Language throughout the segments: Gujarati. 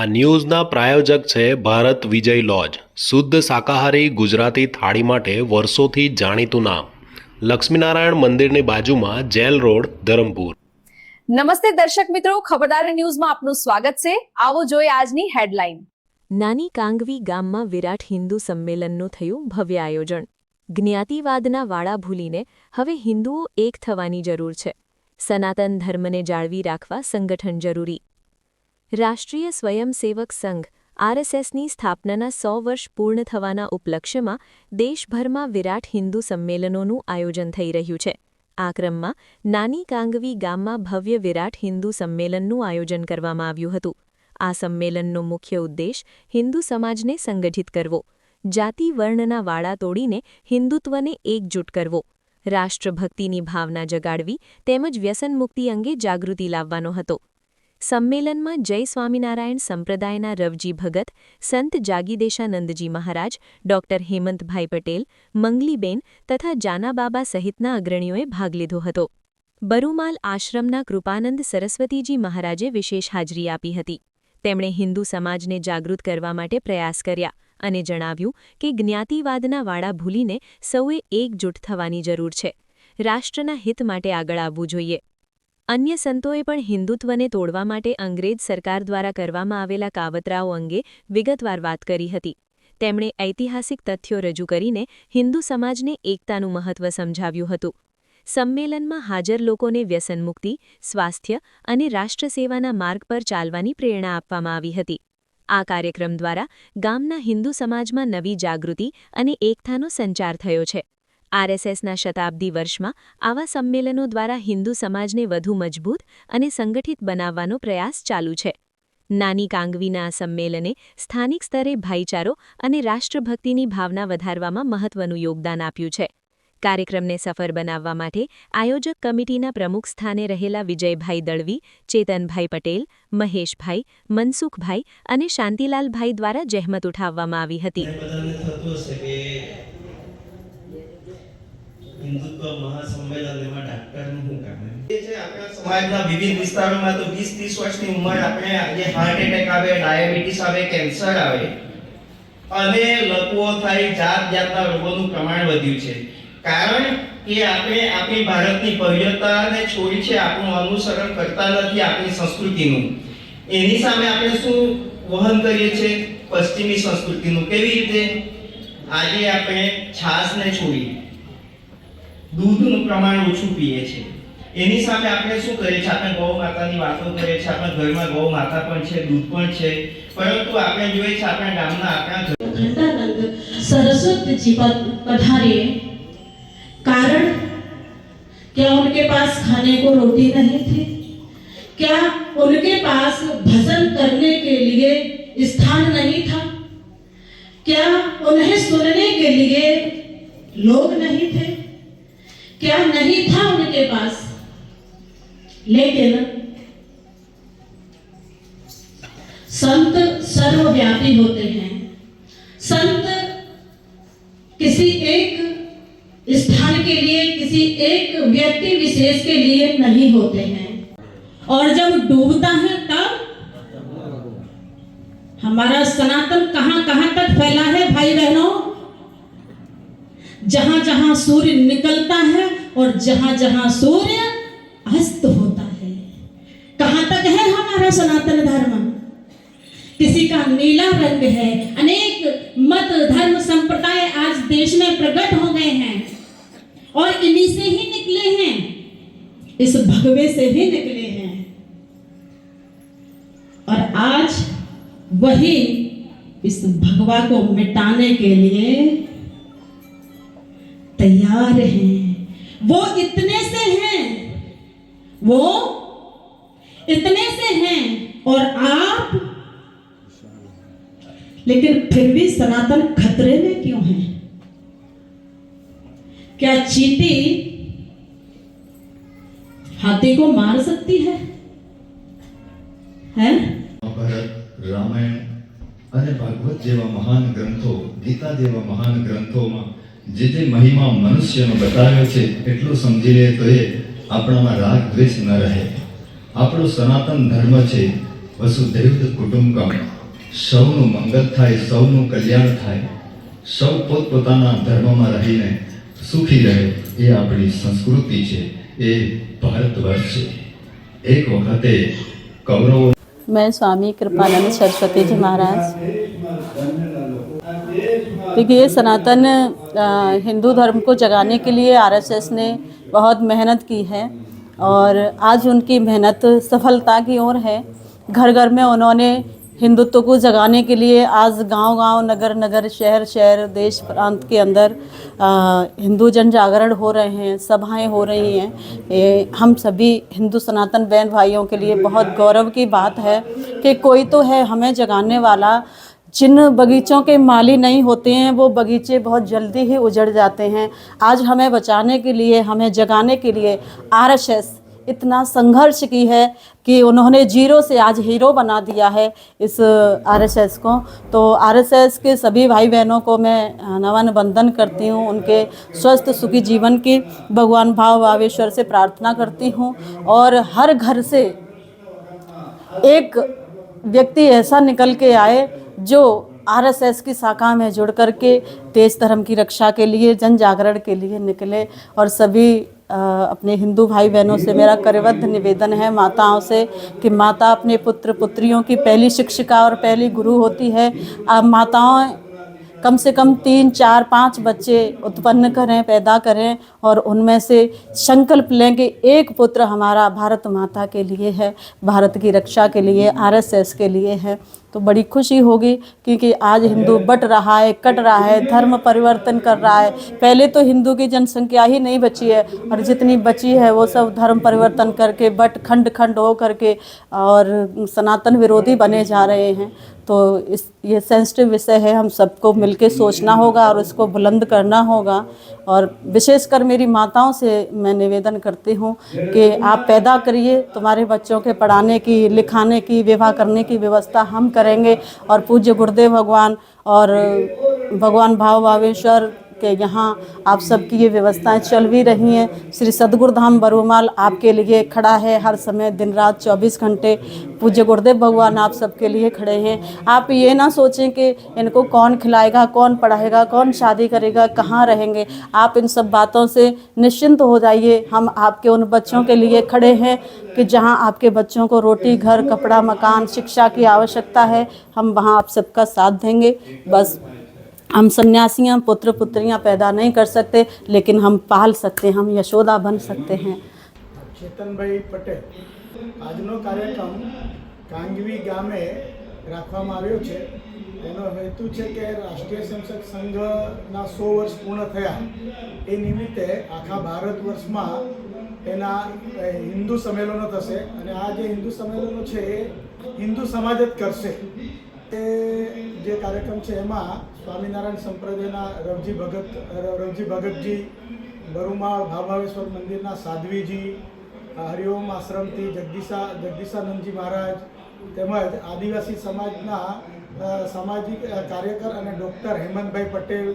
આ ન્યૂઝના પ્રાયોજક છે ભારત વિજય લોજ શુદ્ધ શાકાહારી ગુજરાતી થાળી માટે વર્ષોથી જાણીતું નામ લક્ષ્મીનારાયણ મંદિરની બાજુમાં જેલ રોડ ધરમપુર નમસ્તે દર્શક મિત્રો ખબરદાર ન્યૂઝમાં આપનું સ્વાગત છે આવો જોઈએ આજની હેડલાઇન નાની કાંગવી ગામમાં વિરાટ હિન્દુ સંમેલનનું થયું ભવ્ય આયોજન જ્ઞાતિવાદના વાળા ભૂલીને હવે હિન્દુઓ એક થવાની જરૂર છે સનાતન ધર્મને જાળવી રાખવા સંગઠન જરૂરી રાષ્ટ્રીય સ્વયંસેવક સંઘ આરએસએસની સ્થાપનાના સો વર્ષ પૂર્ણ થવાના ઉપલક્ષ્યમાં દેશભરમાં વિરાટ હિન્દુ સંમેલનોનું આયોજન થઈ રહ્યું છે આ ક્રમમાં નાની કાંગવી ગામમાં ભવ્ય વિરાટ હિન્દુ સંમેલનનું આયોજન કરવામાં આવ્યું હતું આ સંમેલનનો મુખ્ય ઉદ્દેશ હિન્દુ સમાજને સંગઠિત કરવો જાતિ વર્ણના વાળા તોડીને હિન્દુત્વને એકજૂટ કરવો રાષ્ટ્રભક્તિની ભાવના જગાડવી તેમજ વ્યસનમુક્તિ અંગે જાગૃતિ લાવવાનો હતો સંમેલનમાં જય સ્વામિનારાયણ સંપ્રદાયના રવજી ભગત સંત જાગીદેશાનંદજી મહારાજ ડોક્ટર હેમંતભાઈ પટેલ મંગલીબેન તથા જાનાબાબા સહિતના અગ્રણીઓએ ભાગ લીધો હતો બરુમાલ આશ્રમના કૃપાનંદ સરસ્વતીજી મહારાજે વિશેષ હાજરી આપી હતી તેમણે હિન્દુ સમાજને જાગૃત કરવા માટે પ્રયાસ કર્યા અને જણાવ્યું કે જ્ઞાતિવાદના વાડા ભૂલીને સૌએ એકજૂટ થવાની જરૂર છે રાષ્ટ્રના હિત માટે આગળ આવવું જોઈએ અન્ય સંતોએ પણ હિન્દુત્વને તોડવા માટે અંગ્રેજ સરકાર દ્વારા કરવામાં આવેલા કાવતરાઓ અંગે વિગતવાર વાત કરી હતી તેમણે ઐતિહાસિક તથ્યો રજૂ કરીને હિન્દુ સમાજને એકતાનું મહત્વ સમજાવ્યું હતું સંમેલનમાં હાજર લોકોને વ્યસનમુક્તિ સ્વાસ્થ્ય અને રાષ્ટ્રસેવાના માર્ગ પર ચાલવાની પ્રેરણા આપવામાં આવી હતી આ કાર્યક્રમ દ્વારા ગામના હિન્દુ સમાજમાં નવી જાગૃતિ અને એકતાનો સંચાર થયો છે આરએસએસના શતાબ્દી વર્ષમાં આવા સંમેલનો દ્વારા હિન્દુ સમાજને વધુ મજબૂત અને સંગઠિત બનાવવાનો પ્રયાસ ચાલુ છે નાની કાંગવીના આ સંમેલને સ્થાનિક સ્તરે ભાઈચારો અને રાષ્ટ્રભક્તિની ભાવના વધારવામાં મહત્વનું યોગદાન આપ્યું છે કાર્યક્રમને સફળ બનાવવા માટે આયોજક કમિટીના પ્રમુખ સ્થાને રહેલા વિજયભાઈ દળવી ચેતનભાઈ પટેલ મહેશભાઈ મનસુખભાઈ અને શાંતિલાલભાઈ દ્વારા જહેમત ઉઠાવવામાં આવી હતી હિન્દુત્વ મહાસંમેલનમાં ડાક્ટરનું શું કામ એ છે આપણા સમાજના વિવિધ વિસ્તારોમાં તો વીસ ત્રીસ વર્ષની ઉંમર આપણે આજે હાર્ટ એટેક આવે ડાયાબિટીસ આવે કેન્સર આવે અને લકવો થાય જાત જાતના રોગોનું પ્રમાણ વધ્યું છે કારણ કે આપણે આપણી ભારતની ભવ્યતાને છોડી છે આપણું અનુસરણ કરતા નથી આપણી સંસ્કૃતિનું એની સામે આપણે શું વહન કરીએ છીએ પશ્ચિમી સંસ્કૃતિનું કેવી રીતે આજે આપણે છાસને છોડી दूध નું પ્રમાણ ઓછું પીવે છે એની સાથે આપણે શું કરીએ છાત્ર ગોવા માતાની વાત કરીએ છાત્ર ઘરમાં ગોવા માતા પણ છે দুধ પણ છે પરંતુ આપ્યા જોય છાત્ર ગામના આકા જંડા नंद सरस्वती जी પધારिए કારણ કે ان کے پاس کھانے کو રોટી نہیں تھی کیا ان کے پاس भजन करने के लिए स्थान नहीं था क्या उन्हें सुनने के लिए लोग नहीं थे क्या नहीं था उनके पास लेकिन संत सर्वव्यापी होते हैं संत किसी एक स्थान के लिए किसी एक व्यक्ति विशेष के लिए नहीं होते हैं और जब डूबता है तब हमारा सनातन कहां कहां तक फैला है भाई बहनों जहां जहां सूर्य निकलता है और जहां जहां सूर्य अस्त होता है कहां तक है हमारा सनातन धर्म किसी का नीला रंग है अनेक मत धर्म संप्रदाय आज देश में प्रकट हो गए हैं और इन्हीं से ही निकले हैं इस भगवे से ही निकले हैं और आज वही इस भगवा को मिटाने के लिए तैयार हैं वो इतने से हैं वो इतने से हैं और आप लेकिन फिर भी सनातन खतरे में क्यों है क्या चीटी हाथी को मार सकती है हैं? रामायण अरे भागवत जेवा महान ग्रंथों गीता जेवा महान ग्रंथों में જે જે મહિમા મનુષ્યનો બતાવ્યો છે એટલું સમજી લે તો એ આપણામાં રાગ દ્વેષ ન રહે આપણો સનાતન ધર્મ છે વસુધૈવ કુટુંબકમ સૌનું મંગલ થાય સૌનું કલ્યાણ થાય સૌ પોતપોતાના ધર્મમાં રહીને સુખી રહે એ આપણી સંસ્કૃતિ છે એ ભારત વર્ષ છે એક વખતે કૌરવો मैं स्वामी कृपानंद सरस्वती जी કે देखिए सनातन हिंदू धर्म को जगाने के लिए आरएसएस ने बहुत मेहनत की है और आज उनकी मेहनत सफलता की ओर है घर घर में उन्होंने हिंदुत्व को जगाने के लिए आज गांव गांव नगर नगर शहर शहर देश प्रांत के अंदर हिंदू जन जागरण हो रहे हैं सभाएं हो रही हैं हम सभी हिंदू सनातन बहन भाइयों के लिए बहुत गौरव की बात है कि कोई तो है हमें जगाने वाला जिन बगीचों के माली नहीं होते हैं वो बगीचे बहुत जल्दी ही उजड़ जाते हैं आज हमें बचाने के लिए हमें जगाने के लिए आरएसएस इतना संघर्ष की है कि उन्होंने जीरो से आज हीरो बना दिया है इस आरएसएस को तो आरएसएस के सभी भाई बहनों को मैं नमन वंदन करती हूँ उनके स्वस्थ सुखी जीवन की भगवान भाव भावेश्वर से प्रार्थना करती हूँ और हर घर से एक व्यक्ति ऐसा निकल के आए जो आरएसएस की शाखा में जुड़ कर के देश धर्म की रक्षा के लिए जन जागरण के लिए निकले और सभी अपने हिंदू भाई बहनों से मेरा करबद्ध निवेदन है माताओं से कि माता अपने पुत्र पुत्रियों की पहली शिक्षिका और पहली गुरु होती है अब माताओं कम से कम तीन चार पाँच बच्चे उत्पन्न करें पैदा करें और उनमें से संकल्प लें कि एक पुत्र हमारा भारत माता के लिए है भारत की रक्षा के लिए आरएसएस के लिए है तो बड़ी खुशी होगी क्योंकि आज हिंदू बट रहा है कट रहा है धर्म परिवर्तन कर रहा है पहले तो हिंदू की जनसंख्या ही नहीं बची है और जितनी बची है वो सब धर्म परिवर्तन करके बट खंड खंड हो करके और सनातन विरोधी बने जा रहे हैं तो इस ये सेंसिटिव विषय है हम सबको मिलके सोचना होगा और इसको बुलंद करना होगा और विशेषकर मेरी माताओं से मैं निवेदन करती हूँ कि आप पैदा करिए तुम्हारे बच्चों के पढ़ाने की लिखाने की विवाह करने की व्यवस्था हम करेंगे और पूज्य गुरुदेव भगवान और भगवान भाव भावेश्वर के यहाँ आप सबकी ये व्यवस्थाएं चल भी रही हैं श्री सदगुरु धाम बरूमाल आपके लिए खड़ा है हर समय दिन रात 24 घंटे पूज्य गुरुदेव भगवान आप सबके लिए खड़े हैं आप ये ना सोचें कि इनको कौन खिलाएगा कौन पढ़ाएगा कौन शादी करेगा कहाँ रहेंगे आप इन सब बातों से निश्चिंत हो जाइए हम आपके उन बच्चों के लिए खड़े हैं कि जहाँ आपके बच्चों को रोटी घर कपड़ा मकान शिक्षा की आवश्यकता है हम वहाँ आप सबका साथ देंगे बस हम सन्यासियाँ पुत्र पुत्रियाँ पैदा नहीं कर सकते लेकिन हम पाल सकते हैं हम यशोदा बन सकते हैं चेतन भाई पटेल आज कार्यक्रम कांगवी गा में राखा हेतु राष्ट्रीय संसद संघ ना सौ वर्ष पूर्ण थे निमित्ते आखा भारत वर्ष में हिंदू संमेलनों आज हिंदू संमेलनों हिंदू समाज कर એ જે કાર્યક્રમ છે એમાં સ્વામિનારાયણ સંપ્રદાયના રવજી ભગત રવજી ભગતજી બરુમાળ ભાભાવેશ્વર મંદિરના સાધ્વીજી હરિઓમ આશ્રમથી જગદીશા જગદીશાનંદજી મહારાજ તેમજ આદિવાસી સમાજના સામાજિક કાર્યકર અને ડૉક્ટર હેમંતભાઈ પટેલ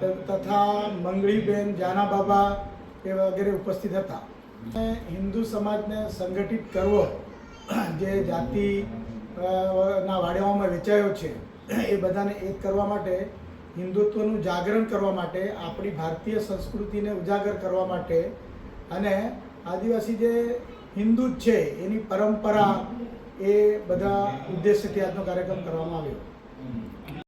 તથા મંગળીબેન જાના બાબા એ વગેરે ઉપસ્થિત હતા હિન્દુ સમાજને સંગઠિત કરવો જે જાતિ ના વાડિયાઓમાં વેચાયો છે એ બધાને એક કરવા માટે હિન્દુત્વનું જાગરણ કરવા માટે આપણી ભારતીય સંસ્કૃતિને ઉજાગર કરવા માટે અને આદિવાસી જે હિન્દુ છે એની પરંપરા એ બધા ઉદ્દેશ્યથી આજનો કાર્યક્રમ કરવામાં આવ્યો